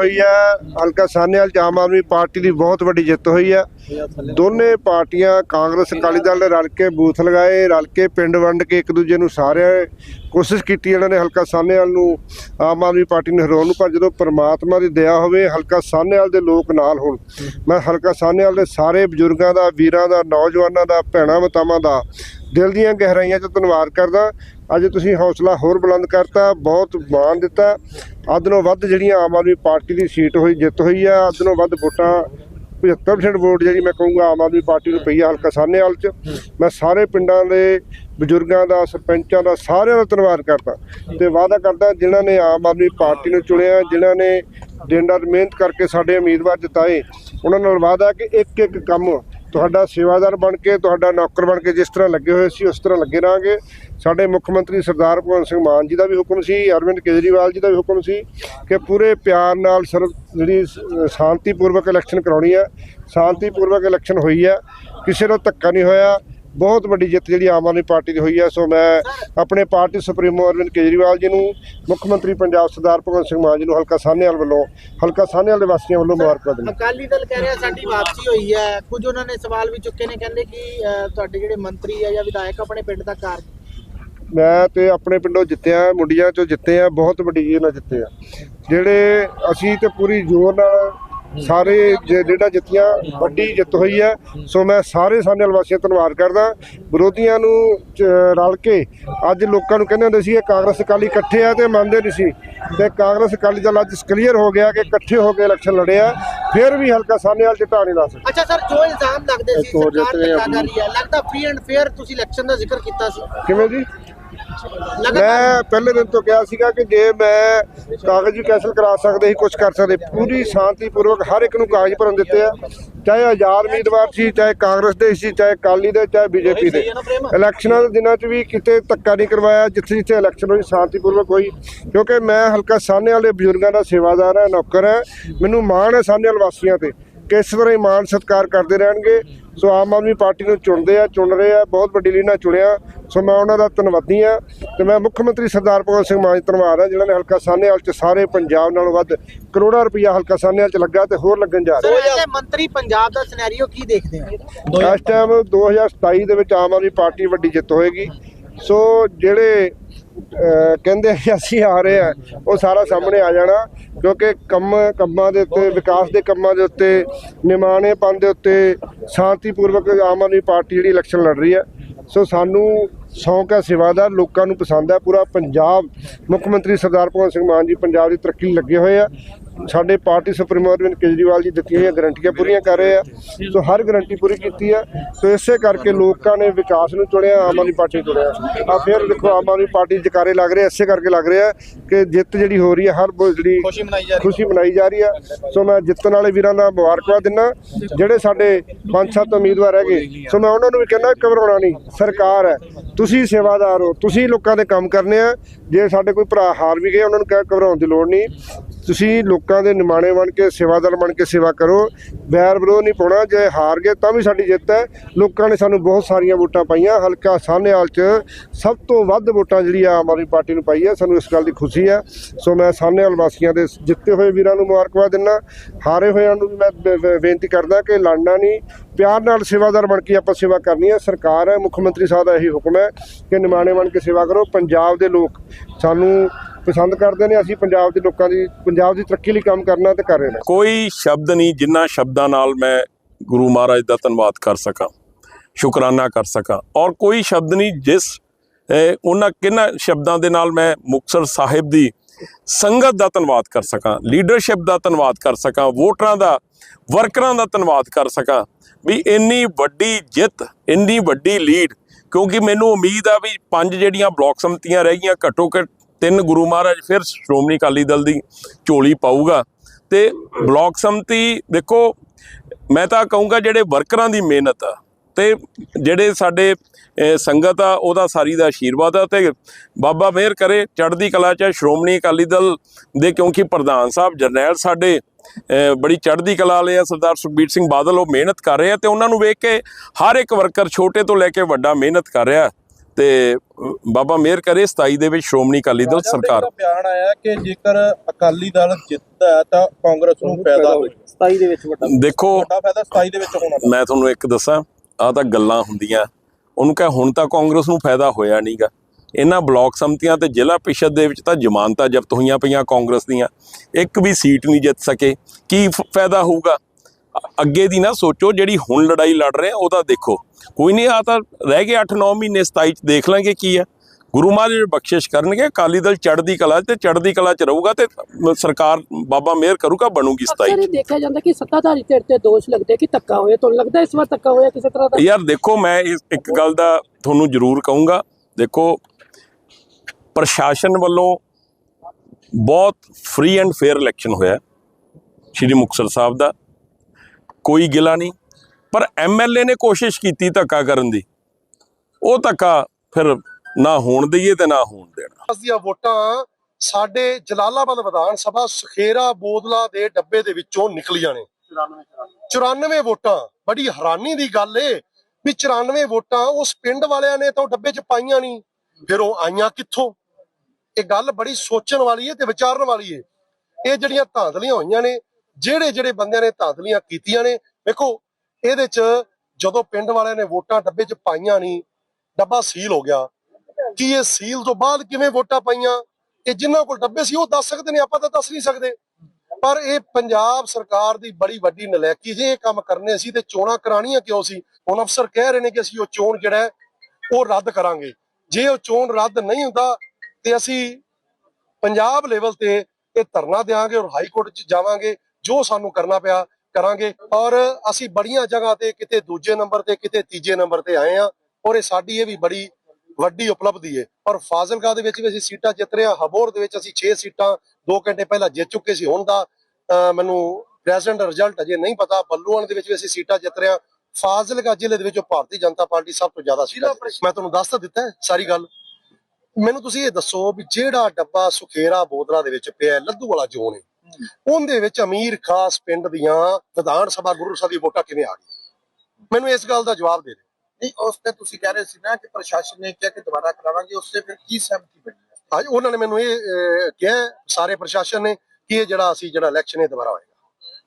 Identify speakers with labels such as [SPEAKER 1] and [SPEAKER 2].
[SPEAKER 1] ਹੋਈ ਹੈ ਹਲਕਾ ਸਾਹਨੇਵਾਲ ਚ ਆਮ ਆਦਮੀ ਪਾਰਟੀ ਦੀ ਬਹੁਤ ਵੱਡੀ ਜਿੱਤ ਹੋਈ ਹੈ ਦੋਨੇ ਪਾਰਟੀਆਂ ਕਾਂਗਰਸ, ਅਕਾਲੀ ਦਲ ਨੇ ਰਲ ਕੇ ਬੂਥ ਲਗਾਏ, ਰਲ ਕੇ ਪਿੰਡ ਵੰਡ ਕੇ ਇੱਕ ਦੂਜੇ ਨੂੰ ਸਾਰਿਆਂ ਕੋਸ਼ਿਸ਼ ਕੀਤੀ ਇਹਨਾਂ ਨੇ ਹਲਕਾ ਸਾਹਨੇਵਾਲ ਨੂੰ, ਆਮ ਆਦਮੀ ਪਾਰਟੀ ਨੂੰ ਹਰਾਉਣ ਨੂੰ, ਪਰ ਜਦੋਂ ਪ੍ਰਮਾਤਮਾ ਦੀ ਦਇਆ ਹੋਵੇ, ਹਲਕਾ ਸਾਹਨੇਵਾਲ ਦੇ ਲੋਕ ਨਾਲ ਹੋਣ। ਮੈਂ ਹਲਕਾ ਸਾਹਨੇਵਾਲ ਦੇ ਸਾਰੇ ਬਜ਼ੁਰਗਾਂ ਦਾ, ਵੀਰਾਂ ਦਾ, ਨੌਜਵਾਨਾਂ ਦਾ, ਭੈਣਾਂ ਮਤਾਵਾਂ ਦਾ ਦਿਲ ਦੀਆਂ ਗਹਿਰਾਈਆਂ 'ਚ ਧੰਨਵਾਦ ਕਰਦਾ। ਅੱਜ ਤੁਸੀਂ ਹੌਸਲਾ ਹੋਰ ਬੁਲੰਦ ਕਰਤਾ, ਬਹੁਤ ਮਾਣ ਦਿੱਤਾ। ਅੱਧ ਨਾਲੋਂ ਵੱਧ ਜਿਹੜੀਆਂ ਆਮ ਆਦਮੀ ਪਾਰਟੀ ਦੀ ਸੀਟ ਹੋਈ, ਜਿੱਤ ਹੋਈ ਆ ਅੱਧ ਨਾਲੋਂ ਵੱਧ ਵੋਟਾਂ 75% ਵੋਟ ਜਿਹੜੀ ਮੈਂ ਕਹੂੰਗਾ ਆਮ ਆਦਮੀ ਪਾਰਟੀ ਨੂੰ ਪਈ ਆ ਹਲਕਾ ਸਾਹਨੇਵਾਲ 'ਚ। ਮੈਂ ਸਾਰੇ ਪਿੰਡਾਂ ਦੇ ਬਜ਼ੁਰਗਾਂ ਦਾ, ਸਰਪੰਚਾਂ ਦਾ ਸਾਰਿਆਂ ਦਾ ਧੰਨਵਾਦ ਕਰਦਾ। ਤੇ ਵਾਅਦਾ ਕਰਦਾ ਜਿਨ੍ਹਾਂ ਨੇ ਆਮ ਆਦਮੀ ਪਾਰਟੀ ਨੂੰ ਚੁਣਿਆ, ਜਿਨ੍ਹਾਂ ਨੇ ਦਿਨ ਰਾਤ ਮਿਹਨਤ ਕਰਕੇ ਸਾਡੇ ਉਮੀਦਵਾਰ ਜਿਤਾਏ, ਉਹਨਾਂ ਨਾਲ ਵਾਅਦਾ ਕਿ ਇੱਕ ਇੱਕ ਕੰਮ ਤੁਹਾਡਾ ਸੇਵਾਦਾਰ ਬਣ ਕੇ, ਤੁਹਾਡਾ ਨੌਕਰ ਬਣ ਕੇ ਜਿਸ ਤਰ੍ਹਾਂ ਲੱਗੇ ਹੋਏ ਸੀ, ਉਸ ਤਰ੍ਹਾਂ ਲੱਗੇ ਰਹਾਂਗੇ। ਸਾਡੇ ਮੁੱਖ ਮੰਤਰੀ ਸਰਦਾਰ ਭਗਵੰਤ ਸਿੰਘ ਮਾਨ ਜੀ ਦਾ ਵੀ ਹੁਕਮ ਸੀ, ਅਰਵਿੰਦ ਕੇਜਰੀਵਾਲ ਜੀ ਦਾ ਵੀ ਹੁਕਮ ਸੀ ਕਿ ਪੂਰੇ ਪਿਆਰ ਨਾਲ ਸਰ ਜਿਹੜੀ ਸ- ਸ਼ਾਂਤੀਪੂਰਵਕ ਇਲੈਕਸ਼ਨ ਕਰਾਉਣੀ ਹੈ ਸ਼ਾਂਤੀਪੂਰਵਕ ਇਲੈਕਸ਼ਨ ਹੋਈ ਹੈ ਕਿਸੇ ਨੂੰ ਧੱਕਾ ਨਹੀਂ ਹੋਇਆ। ਬਹੁਤ ਵੱਡੀ ਜਿੱਤ ਜਿਹੜੀ ਆਮ ਆਦਮੀ ਪਾਰਟੀ ਦੀ ਹੋਈ ਹੈ। ਸੋ ਮੈਂ ਆਪਣੇ ਪਾਰਟੀ ਸੁਪਰੀਮੋ ਅਰਵਿੰਦ ਕੇਜਰੀਵਾਲ ਜੀ ਨੂੰ ਮੁੱਖ ਮੰਤਰੀ ਪੰਜਾਬ ਸਰਦਾਰ ਭਗਵੰਤ ਸਿੰਘ ਮਾਨ ਜੀ ਨੂੰ ਹਲਕਾ ਸਾਹਨੇਵਾਲ ਵੱਲੋਂ ਹਲਕਾ ਸਾਹਨੇਵਾਲ ਦੇ ਵਾਸੀਆਂ ਵੱਲੋਂ ਮੁਬਾਰਕਾਂ ਦਿੰਦਾ।
[SPEAKER 2] ਅਕਾਲੀ ਦਲ ਕਹਿ ਰਿਹਾ ਸਾਡੀ ਵਾਪਸੀ ਹੋਈ ਹੈ। ਕੁਝ ਉਹਨਾਂ ਨੇ ਸਵਾਲ ਵੀ ਚੁੱਕੇ ਨੇ ਕਹਿੰਦੇ ਕਿ ਤੁਹਾਡੇ ਜਿਹੜੇ ਮੰਤਰੀ ਆ ਜਾਂ ਵਿਧਾਇਕ ਆਪਣੇ ਪਿੰਡ ਦਾ ਕਾਰ
[SPEAKER 1] ਮੈਂ ਤੇ ਆਪਣੇ ਪਿੰਡੋਂ ਜਿੱਤਿਆ ਮੁੰਡੀਆਂ ਚੋਂ ਜਿੱਤੇ ਆ ਬਹੁਤ ਵੱਡੀ ਜੀ ਨਾਲ ਜਿੱਤੇ ਆ। ਜਿਹੜੇ ਅਸੀਂ ਤੇ ਪੂਰੀ ਜ਼ੋਰ ਨਾਲ ਸਾਰੇ ਜੇ- ਜਿਹੜਾ ਜਿੱਤੀਆਂ ਵੱਡੀ ਜਿੱਤ ਹੋਈ ਹੈ। ਸੋ ਮੈਂ ਸਾਰੇ ਸਾਨੇ ਵਾਸੀਆਂ ਦਾ ਧੰਨਵਾਦ ਕਰਦਾ। ਵਿਰੋਧੀਆਂ ਨੂੰ ਰਲ ਕੇ ਅੱਜ ਲੋਕਾਂ ਨੂੰ ਕਹਿੰਦੇ ਹੁੰਦੇ ਸੀ ਇਹ ਕਾਂਗਰਸ ਅਕਾਲੀ ਇਕੱਠੇ ਆ ਤੇ ਮੰਨਦੇ ਨਹੀਂ ਸੀ। ਤੇ ਕਾਂਗਰਸ ਅਕਾਲੀ ਦਲ ਅੱਜ ਕਲੀਅਰ ਹੋ ਗਿਆ ਕਿ ਇਕੱਠੇ ਹੋ ਕੇ ਇਲੈਕਸ਼ਨ ਲੜਿਆ ਫਿਰ ਵੀ ਹਲਕਾ ਸਾਨੇ ਵਾਲ ਚਟਾ ਨਹੀਂ ਲਾ
[SPEAKER 2] ਅੱਛਾ ਸਰ ਜੋ ਇਲਜ਼ਾਮ ਲੱਗਦੇ ਸੀ ਸਰਕਾਰ
[SPEAKER 1] ਜਿੱਤ
[SPEAKER 2] ਹੈ ਲੱਗਦਾ ਫ੍ਰੀ ਐਂਡ ਫੇਅਰ ਤੁਸੀਂ ਇਲੈਕਸ਼ਨ ਦਾ ਜ਼ਿਕਰ ਕੀਤਾ ਸੀ।
[SPEAKER 1] ਕਿਵੇਂ ਜੀ? ਮੈਂ ਪਹਿਲੇ ਦਿਨ ਤੋਂ ਕਿਹਾ ਸੀਗਾ ਕਿ ਜੇ ਮੈਂ ਕਾਗਜ਼ੀ ਕੈਂਸਲ ਕਰਾ ਸਕਦੇ ਸੀ ਕੁਝ ਕਰ ਸਕਦੇ। ਪੂਰੀ ਸ਼ਾਂਤੀਪੂਰਵਕ ਹਰ ਇੱਕ ਨੂੰ ਕਾਗਜ਼ ਭਰਨ ਦਿੱਤੇ ਆ। ਚਾਹੇ ਆਜ਼ਾਦ ਉਮੀਦਵਾਰ ਸੀ ਚਾਹੇ ਕਾਂਗਰਸ ਦੇ ਸੀ ਚਾਹੇ ਅਕਾਲੀ ਦੇ ਚਾਹੇ ਬੀਜੇਪੀ ਦੇ। ਇਲੈਕਸ਼ਨਾਂ ਦੇ ਦਿਨਾਂ 'ਚ ਵੀ ਕਿਤੇ ਧੱਕਾ ਨਹੀਂ ਕਰਵਾਇਆ ਜਿੱਥੇ ਜਿੱਥੇ ਇਲੈਕਸ਼ਨ ਹੋਈ ਸ਼ਾਂਤੀਪੂਰਵਕ ਹੋਈ। ਕਿਉਂਕਿ ਮੈਂ ਹਲਕਾ ਸਾਹਨੇ ਵਾਲੇ ਬਜ਼ੁਰਗਾਂ ਦਾ ਸੇਵਾਦਾਰ ਹਾਂ ਨੌਕਰ ਹਾਂ। ਮੈਨੂੰ ਮਾਣ ਹੈ ਸਾਹਨੇ ਵਾਲੇ ਵਾਸੀਆਂ ਤੇ ਕਿ ਇਸ ਤਰ੍ਹਾਂ ਮਾਣ ਸਤਿਕਾਰ ਕਰਦੇ ਰਹਿਣਗੇ। ਸੋ ਆਮ ਆਦਮੀ ਪਾਰਟੀ ਨੂੰ ਚੁਣਦੇ ਆ ਚੁਣ ਰਹੇ ਆ ਬਹੁਤ ਵੱਡੀ ਲੀਡ ਨਾਲ ਚੁਣਿਆ। ਸੋ ਮੈਂ ਉਹਨਾਂ ਦਾ ਧੰਨਵਾਦੀ ਆ ਤੇ ਮੈਂ ਮੁੱਖ ਮੰਤਰੀ ਸਰਦਾਰ ਭਗਵੰਤ ਸਿੰਘ ਮਾਨ ਧੰਨਵਾਦ ਆ ਜਿਨ੍ਹਾਂ ਨੇ ਹਲਕਾ ਸਾਹਨੇਵਾਲ ਚ ਸਾਰੇ ਪੰਜਾਬ ਨਾਲੋਂ ਵੱਧ ਕਰੋੜਾਂ ਰੁਪਇਆ ਹਲਕਾ ਸਾਹਨੇਵਾਲ ਚ ਲੱਗਾ ਤੇ ਹੋਰ ਲੱਗਣ ਜਾ ਰਿਹਾ।
[SPEAKER 2] ਐਸੇ ਮੰਤਰੀ ਪੰਜਾਬ ਦਾ ਸਿਨੈਰੀਓ ਕੀ ਦੇਖਦੇ ਆ
[SPEAKER 1] ਇਸ ਟਾਈਮ 2027 ਦੇ ਵਿੱਚ ਆਮ ਆਦਮੀ ਪਾਰਟੀ ਵੱਡੀ ਜਿੱਤ ਹੋਏਗੀ। ਸੋ ਜਿਹੜੇ ਕਹਿੰਦੇ ਕਿ ਅਸੀਂ ਆ ਰਹੇ ਆ ਉਹ ਸਾਰਾ ਸਾਹਮਣੇ ਆ ਜਾਣਾ, ਕਿਉਂਕਿ ਕੰਮ, ਕੰਮਾਂ ਦੇ ਉੱਤੇ, ਵਿਕਾਸ ਦੇ ਕੰਮਾਂ ਦੇ ਉੱਤੇ, ਨਿਮਾਣੇਪਨ ਦੇ ਉੱਤੇ ਸ਼ਾਂਤੀਪੂਰਵਕ ਆਮ ਆਦਮੀ ਪਾਰਟੀ ਜਿਹੜੀ ਇਲੈਕਸ਼ਨ ਲੜ ਰਹੀ ਹੈ। ਸੋ ਸਾਨੂੰ ਸ਼ੌਂਕ ਹੈ, ਸੇਵਾ ਦਾ, ਲੋਕਾਂ ਨੂੰ ਪਸੰਦ ਹੈ। ਪੂਰਾ ਪੰਜਾਬ ਮੁੱਖ ਮੰਤਰੀ ਸਰਦਾਰ ਭਗਵੰਤ ਸਿੰਘ ਮਾਨ ਜੀ ਪੰਜਾਬ ਦੀ ਤਰੱਕੀ ਲੱਗੇ ਹੋਏ ਆ। ਸਾਡੇ ਪਾਰਟੀ ਸੁਪਰੀਮੋ ਅਰਵਿੰਦ ਕੇਜਰੀਵਾਲ ਜੀ ਦਿੱਤੀਆਂ ਹੋਈਆਂ ਗਰੰਟੀਆਂ ਪੂਰੀਆਂ ਕਰ ਰਹੇ ਆ। ਸੋ ਹਰ ਗਰੰਟੀ ਪੂਰੀ ਕੀਤੀ ਆ। ਸੋ ਇਸੇ ਕਰਕੇ ਲੋਕਾਂ ਨੇ ਵਿਕਾਸ ਨੂੰ ਚੁਣਿਆ ਆਮ ਆਦਮੀ ਪਾਰਟੀ ਨੂੰ ਚੁਣਿਆ। ਆ ਫਿਰ ਦੇਖੋ ਆਮ ਆਦਮੀ ਪਾਰਟੀ ਜਕਾਰੇ ਲੱਗ ਰਹੇ ਇਸੇ ਕਰਕੇ ਲੱਗ ਰਿਹਾ ਕਿ ਜਿੱਤ ਜਿਹੜੀ ਹੋ ਰਹੀ ਹੈ ਹਰ ਜਿਹੜੀ
[SPEAKER 2] ਖੁਸ਼ੀ ਮਨਾਈ ਜਾ
[SPEAKER 1] ਰਹੀ ਆ। ਸੋ ਮੈਂ ਜਿੱਤਣ ਵਾਲੇ ਵੀਰਾਂ ਦਾ ਮੁਬਾਰਕਬਾਦ ਦਿੰਦਾ ਜਿਹੜੇ ਸਾਡੇ ਪੰਜ ਸੱਤ ਉਮੀਦਵਾਰ ਹੈਗੇ ਸੋ ਮੈਂ ਉਹਨਾਂ ਨੂੰ ਵੀ ਕਹਿੰਦਾ ਘਬਰਾਉਣਾ ਨਹੀਂ ਸਰਕਾਰ ਹੈ। ਤੁਸੀਂ ਸੇਵਾਦਾਰ ਹੋ ਤੁਸੀਂ ਲੋਕਾਂ ਦੇ ਕੰਮ ਕਰਨੇ ਆ। ਜੇ ਸਾਡੇ ਕੋਈ ਭਰਾ ਹਾਰ ਵੀ ਗਏ ਉਹਨਾਂ ਨੂੰ ਕਹਿ ਘਬਰਾਉਣ ਦੀ ਲੋੜ ਨਹੀਂ। ਤੁਸੀਂ ਲੋਕਾਂ ਦੇ ਨਿਮਾਣੇ ਬਣ ਕੇ ਸੇਵਾਦਾਰ ਬਣ ਕੇ ਸੇਵਾ ਕਰੋ। ਬੈਰ ਵਿਰੋਧ ਨਹੀਂ ਪਾਉਣਾ, ਜੇ ਹਾਰ ਗਏ ਤਾਂ ਵੀ ਸਾਡੀ ਜਿੱਤ ਹੈ। ਲੋਕਾਂ ਨੇ ਸਾਨੂੰ ਬਹੁਤ ਸਾਰੀਆਂ ਵੋਟਾਂ ਪਾਈਆਂ। ਹਲਕਾ ਸਾਹਨੇਵਾਲ 'ਚ ਸਭ ਤੋਂ ਵੱਧ ਵੋਟਾਂ ਜਿਹੜੀ ਆਮ ਆਦਮੀ ਪਾਰਟੀ ਨੂੰ ਪਾਈ ਹੈ ਸਾਨੂੰ ਇਸ ਗੱਲ ਦੀ ਖੁਸ਼ੀ ਹੈ ਸੋ ਮੈਂ ਸਾਹਨੇਵਾਲ ਵਾਸੀਆਂ ਦੇ ਜਿੱਤੇ ਹੋਏ ਵੀਰਾਂ ਨੂੰ ਮੁਬਾਰਕਬਾਦ ਦਿੰਦਾ। ਹਾਰੇ ਹੋਇਆਂ ਨੂੰ ਵੀ ਮੈਂ ਬੇਨਤੀ ਕਰਦਾ ਕਿ ਲੜਨਾ ਨਹੀਂ। ਪਿਆਰ ਨਾਲ ਸੇਵਾਦਾਰ ਬਣ ਕੇ ਆਪਾਂ ਸੇਵਾ ਕਰਨੀ ਹੈ ਸਰਕਾਰ ਹੈ, ਮੁੱਖ ਮੰਤਰੀ ਸਾਹਿਬ ਦਾ ਇਹੀ ਹੁਕਮ ਹੈ ਕਿ ਨਿਮਾਣੇ ਬਣ ਕੇ ਸੇਵਾ ਕਰੋ। ਪੰਜਾਬ ਦੇ ਲੋਕ ਸਾਨੂੰ ਪਸੰਦ ਕਰਦੇ ਨੇ, ਅਸੀਂ ਪੰਜਾਬ ਦੇ ਲੋਕਾਂ ਦੀ, ਪੰਜਾਬ ਦੀ ਤਰੱਕੀ ਲਈ ਕੰਮ ਕਰਨਾ ਤੇ ਕਰ ਰਹੇ ਨੇ।
[SPEAKER 3] ਕੋਈ ਸ਼ਬਦ ਨਹੀਂ ਜਿੰਨਾ ਸ਼ਬਦਾਂ ਨਾਲ ਮੈਂ ਗੁਰੂ ਮਹਾਰਾਜ ਦਾ ਧੰਨਵਾਦ ਕਰ ਸਕਾਂ, ਸ਼ੁਕਰਾਨਾ ਕਰ ਸਕਾਂ। ਔਰ ਕੋਈ ਸ਼ਬਦ ਨਹੀਂ ਜਿਸ ਉਹਨਾਂ ਕਿੰਨਾ ਸ਼ਬਦਾਂ ਦੇ ਨਾਲ ਮੈਂ ਮੁਕਤਸਰ ਸਾਹਿਬ ਦੀ ਸੰਗਤ ਦਾ ਧੰਨਵਾਦ ਕਰ ਸਕਾਂ, ਲੀਡਰਸ਼ਿਪ ਦਾ ਧੰਨਵਾਦ ਕਰ ਸਕਾਂ, ਵੋਟਰਾਂ ਦਾ, ਵਰਕਰਾਂ ਦਾ ਧੰਨਵਾਦ ਕਰ ਸਕਾਂ। ਵੀ ਇੰਨੀ ਵੱਡੀ ਜਿੱਤ, ਇੰਨੀ ਵੱਡੀ ਲੀਡ, ਕਿਉਂਕਿ ਮੈਨੂੰ ਉਮੀਦ ਆ ਵੀ ਪੰਜ ਜਿਹੜੀਆਂ ਬਲਾਕ ਸੰਮਤੀਆਂ ਰਹਿ ਗਈਆਂ, ਘੱਟੋ ਘੱਟ ਤਿੰਨ ਗੁਰੂ ਮਹਾਰਾਜ ਫਿਰ ਸ਼੍ਰੋਮਣੀ ਅਕਾਲੀ ਦਲ ਦੀ ਝੋਲੀ ਪਾਊਗਾ। ਤੇ ਬਲਾਕ ਸੰਮਤੀ ਦੇਖੋ, ਮੈਂ ਤਾਂ ਕਹੂੰਗਾ ਜਿਹੜੇ ਵਰਕਰਾਂ ਦੀ ਮਿਹਨਤ ਆ, ਤੇ ਜਿਹੜੇ ਸਾਡੇ ਸੰਗਤ ਆ, ਉਹਦਾ ਸਾਰੀ ਦਾ ਆਸ਼ੀਰਵਾਦ ਆ, ਤੇ ਬਾਬਾ ਮਿਹਰ ਕਰੇ, ਚੜ੍ਹਦੀ ਕਲਾ ਚ ਸ਼੍ਰੋਮਣੀ ਅਕਾਲੀ ਦਲ ਦੇ, ਕਿਉਂਕਿ ਪ੍ਰਧਾਨ ਸਾਹਿਬ ਜਰਨੈਲ ਸਾਡੇ ਬੜੀ ਚੜ੍ਹਦੀ ਕਲਾ ਵਾਲੇ ਆ, ਸਰਦਾਰ ਸੁਖਬੀਰ ਸਿੰਘ ਬਾਦਲ, ਉਹ ਮਿਹਨਤ ਕਰ ਰਹੇ ਆ, ਤੇ ਉਹਨਾਂ ਨੂੰ ਵੇਖ ਕੇ ਹਰ ਇੱਕ ਵਰਕਰ ਛੋਟੇ ਤੋਂ ਲੈ ਕੇ ਵੱਡਾ ਮਿਹਨਤ ਕਰ ਰਿਹਾ। ਤੇ ਬਾਬਾ ਮਿਹਰ ਕਰੇ 27 ਦੇ ਵਿੱਚ ਸ਼੍ਰੋਮਣੀ ਅਕਾਲੀ ਦਲ ਸਰਕਾਰ।
[SPEAKER 4] ਦਾ ਬਿਆਨ ਆਇਆ ਕਿ ਜੇਕਰ ਅਕਾਲੀ ਦਲ ਜਿੱਤਦਾ ਹੈ ਤਾਂ ਕਾਂਗਰਸ ਨੂੰ ਫਾਇਦਾ ਹੋਏਗਾ।
[SPEAKER 2] 27 ਦੇ ਵਿੱਚ ਵੱਡਾ
[SPEAKER 3] ਦੇਖੋ
[SPEAKER 4] ਵੱਡਾ ਫਾਇਦਾ 27 ਦੇ ਵਿੱਚ ਹੋਣਾ।
[SPEAKER 3] ਮੈਂ ਤੁਹਾਨੂੰ ਇੱਕ ਦੱਸਾਂ ਆ ਤਾਂ ਗੱਲਾਂ ਹੁੰਦੀਆਂ। ਉਹਨੂੰ ਕਹੇ ਹੁਣ ਤਾਂ ਕਾਂਗਰਸ ਨੂੰ ਫਾਇਦਾ ਹੋਇਆ ਨਹੀਂਗਾ ਇਹਨਾਂ ਬਲਾਕ ਸੰਮਤੀਆਂ ਤੇ ਜ਼ਿਲ੍ਹਾ ਪ੍ਰੀਸ਼ਦ ਦੇ ਵਿੱਚ ਤਾਂ ਜ਼ਮਾਨਤਾਂ ਜ਼ਬਤ ਹੋਈਆਂ ਪਈਆਂ ਕਾਂਗਰਸ ਦੀਆਂ। ਇੱਕ ਵੀ ਸੀਟ ਨਹੀਂ ਜਿੱਤ ਸਕੇ। ਕੀ ਫਾਇਦਾ ਹੋਊਗਾ? ਅੱਗੇ ਦੀ ਨਾ ਸੋਚੋ ਜਿਹੜੀ ਹੁਣ ਲੜਾਈ ਲੜ ਰਹੇ ਆ ਉਹਦਾ ਦੇਖੋ। ਕੋਈ ਨਹੀਂ ਆ ਤਾਂ ਰਹਿ ਗਏ 8-9 ਮਹੀਨੇ 27 ਚ ਦੇਖ ਲਾਂਗੇ ਕੀ ਆ। ਗੁਰੂ ਮਹਾਰਾਜ ਬਖਸ਼ਿਸ਼ ਕਰਨਗੇ ਅਕਾਲੀ ਦਲ ਚੜ੍ਹਦੀ ਕਲਾ ਤੇ ਚੜ੍ਹਦੀ ਕਲਾ ਚ ਰਹੂਗਾ ਤੇ ਸਰਕਾਰ ਬਾਬਾ ਮਿਹਰ ਕਰੂਗਾ ਬਣੂਗੀ 27
[SPEAKER 5] ਅਕਸਰ ਦੇਖਿਆ ਜਾਂਦਾ ਕਿ ਸੱਤਾਧਾਰੀ ਧਿਰ ਤੇ ਦੋਸ਼ ਲੱਗਦੇ ਕਿ ਧੱਕਾ ਹੋਇਆ ਤੁਹਾਨੂੰ ਲੱਗਦਾ ਇਸ ਵਾਰ ਧੱਕਾ ਹੋਇਆ ਕਿਸੇ ਤਰ੍ਹਾਂ ਦਾ?
[SPEAKER 3] ਯਾਰ ਦੇਖੋ ਮੈਂ ਇਸ ਇੱਕ ਗੱਲ ਦਾ ਤੁਹਾਨੂੰ ਜ਼ਰੂਰ ਕਹੂੰਗਾ। ਦੇਖੋ ਪ੍ਰਸ਼ਾਸਨ ਵੱਲੋਂ ਬਹੁਤ ਫ੍ਰੀ ਐਂਡ ਫੇਅਰ ਇਲੈਕਸ਼ਨ ਹੋਇਆ ਸ਼੍ਰੀ ਮੁਕਤਸਰ ਸਾਹਿਬ ਦਾ। ਕੋਈ ਗਿਲਾ ਨਹੀਂ। ਪਰ ਐਮਐਲਏ ਨੇ ਕੋਸ਼ਿਸ਼ ਕੀਤੀ ਧੱਕਾ ਕਰਨ ਦੀ। ਉਹ ਧੱਕਾ ਫਿਰ ਨਾ ਹੋਣ ਦਈਏ ਤੇ ਨਾ ਹੋਣ ਦੇਣਾ।
[SPEAKER 6] ਦੀਆਂ ਵੋਟਾਂ ਸਾਡੇ ਜਲਾਲਾਬਾਦ ਵਿਧਾਨ ਸਭਾ ਸੁਖੇਰਾ ਬੋਦਲਾ ਦੇ ਡੱਬੇ ਦੇ ਵਿੱਚੋਂ ਨਿਕਲੀਆਂ ਨੇ। 94 ਵੋਟਾਂ। ਬੜੀ ਹੈਰਾਨੀ ਦੀ ਗੱਲ ਏ ਵੀ 94 ਵੋਟਾਂ ਉਸ ਪਿੰਡ ਵਾਲਿਆਂ ਨੇ ਤਾਂ ਉਹ ਡੱਬੇ 'ਚ ਪਾਈਆਂ ਨਹੀਂ। ਫਿਰ ਉਹ ਆਈਆਂ ਕਿੱਥੋਂ? ਇਹ ਗੱਲ ਬੜੀ ਸੋਚਣ ਵਾਲੀ ਏ ਤੇ ਵਿਚਾਰਨ ਵਾਲੀ ਏ। ਇਹ ਜਿਹੜੀਆਂ ਧਾਂਦਲੀਆਂ ਹੋਈਆਂ ਨੇ ਜਿਹੜੇ ਜਿਹੜੇ ਬੰਦਿਆਂ ਨੇ ਧਾਂਦਲੀਆਂ ਕੀਤੀਆਂ ਨੇ, ਵੇਖੋ, ਇਹਦੇ 'ਚ ਜਦੋਂ ਪਿੰਡ ਵਾਲਿਆਂ ਨੇ ਵੋਟਾਂ ਡੱਬੇ 'ਚ ਪਾਈਆਂ ਨਹੀਂ ਡੱਬਾ ਸੀਲ ਹੋ ਗਿਆ। ਕੀ ਇਹ ਸੀਲ ਤੋਂ ਬਾਅਦ ਕਿਵੇਂ ਵੋਟਾਂ ਪਾਈਆਂ? ਇਹ ਜਿਨ੍ਹਾਂ ਕੋਲ ਡੱਬੇ ਸੀ, ਉਹ ਦੱਸ ਸਕਦੇ ਨੇ, ਆਪਾਂ ਤਾਂ ਦੱਸ ਨਹੀਂ ਸਕਦੇ। ਪਰ ਇਹ ਪੰਜਾਬ ਸਰਕਾਰ ਦੀ ਬੜੀ ਵੱਡੀ ਨਲਾਇਕੀ ਜੇ ਇਹ ਕੰਮ ਕਰਨੇ ਸੀ ਤੇ ਚੋਣਾਂ ਕਰਾਣੀਆਂ ਕਿਉਂ ਸੀ? ਹੁਣ ਅਫਸਰ ਕਹਿ ਰਹੇ ਨੇ ਕਿ ਅਸੀਂ ਉਹ ਚੋਣ ਜਿਹੜਾ ਉਹ ਰੱਦ ਕਰਾਂਗੇ। ਜੇ ਉਹ ਚੋਣ ਰੱਦ ਨਹੀਂ ਹੁੰਦਾ ਤੇ ਅਸੀਂ ਪੰਜਾਬ ਲੈਵਲ ਤੇ ਇਹ ਧਰਨਾ ਦੇਵਾਂਗੇ ਔਰ ਹਾਈ ਕੋਰਟ 'ਚ ਜਾਵਾਂਗੇ। ਜੋ ਸਾਨੂੰ ਕਰਨਾ ਪਿਆ ਕਰਾਂਗੇ। ਔਰ ਅਸੀਂ ਬੜੀਆਂ ਜਗ੍ਹਾ ਤੇ ਕਿਤੇ ਦੂਜੇ ਨੰਬਰ ਤੇ ਕਿਤੇ ਤੀਜੇ ਨੰਬਰ ਤੇ ਆਏ ਆ ਔਰ ਇਹ ਸਾਡੀ ਇਹ ਵੀ ਬੜੀ ਵੱਡੀ ਉਪਲਬਧੀ ਹੈ। ਔਰ ਫਾਜ਼ਿਲਕਾ ਦੇ ਵਿੱਚ ਵੀ ਅਸੀਂ ਸੀਟਾਂ ਜਿੱਤ ਰਹੇ ਹਾਂ। ਹਬੋਰ ਦੇ ਵਿੱਚ ਅਸੀਂ 6 ਸੀਟਾਂ 2 ਘੰਟੇ ਪਹਿਲਾਂ ਜਿੱਤ ਚੁੱਕੇ ਸੀ। ਹੁਣ ਦਾ ਅਹ, ਮੈਨੂੰ ਪ੍ਰੈਜੀਡੈਂਟ ਰਿਜ਼ਲਟ ਅਜੇ ਨਹੀਂ ਪਤਾ। ਬੱਲੂਆਣ ਦੇ ਵਿੱਚ ਵੀ ਅਸੀਂ ਸੀਟਾਂ ਜਿੱਤ ਰਹੇ ਹਾਂ। ਫਾਜ਼ਿਲਕਾ ਜ਼ਿਲ੍ਹੇ ਦੇ ਵਿੱਚ ਭਾਰਤੀ ਜਨਤਾ ਪਾਰਟੀ ਸਭ ਤੋਂ ਜ਼ਿਆਦਾ ਸੀਟਾਂ ਮੈਂ ਤੁਹਾਨੂੰ ਦੱਸ ਤਾਂ ਦਿੱਤਾ ਹੈ ਸਾਰੀ ਗੱਲ। ਮੈਨੂੰ ਤੁਸੀਂ ਇਹ ਦੱਸੋ ਵੀ ਜਿਹੜਾ ਡੱਬਾ ਸੁਖੇਰਾ ਬੋਦਲਾ ਦੇ ਵਿੱਚ ਪਿਆ ਲੱਦੂ ਵਾਲਾ ਜ਼ੋਨ ਹੈ। ਉਹਦੇ ਵਿੱਚ ਅਮੀਰ ਖਾਸ ਪਿੰਡ ਦੀਆਂ ਵਿਧਾਨ ਸਭਾ ਗੁਰੂ ਸਾਹਿਬ ਦੀ ਵੋਟਾਂ ਕਿਵੇਂ ਆ ਗਈਆਂ? ਮੈਨੂੰ ਇਸ ਗੱਲ ਦਾ ਜਵਾਬ ਦੇ ਦਿਓ।
[SPEAKER 4] ਨਹੀਂ ਉਸ ਤੇ ਤੁਸੀਂ ਕਹਿ ਰਹੇ ਸੀ ਨਾ ਕਿ ਪ੍ਰਸ਼ਾਸਨ ਨੇ ਕਿਹਾ ਕਿ ਦੁਬਾਰਾ ਕਰਾਵਾਂਗੇ ਉਸ ਤੇ ਫਿਰ ਕੀ ਸਹਿਮਤੀ ਬਣੀ
[SPEAKER 6] ਅੱਜ ਉਹਨਾਂ ਨੇ ਮੈਨੂੰ ਇਹ ਕਿਹਾ ਹੈ, ਸਾਰੇ ਪ੍ਰਸ਼ਾਸਨ ਨੇ ਕਿ ਇਹ ਜਿਹੜਾ ਅਸੀਂ ਜਿਹੜਾ ਇਲੈਕਸ਼ਨ ਇਹ ਦੁਬਾਰਾ ਹੋਏਗਾ।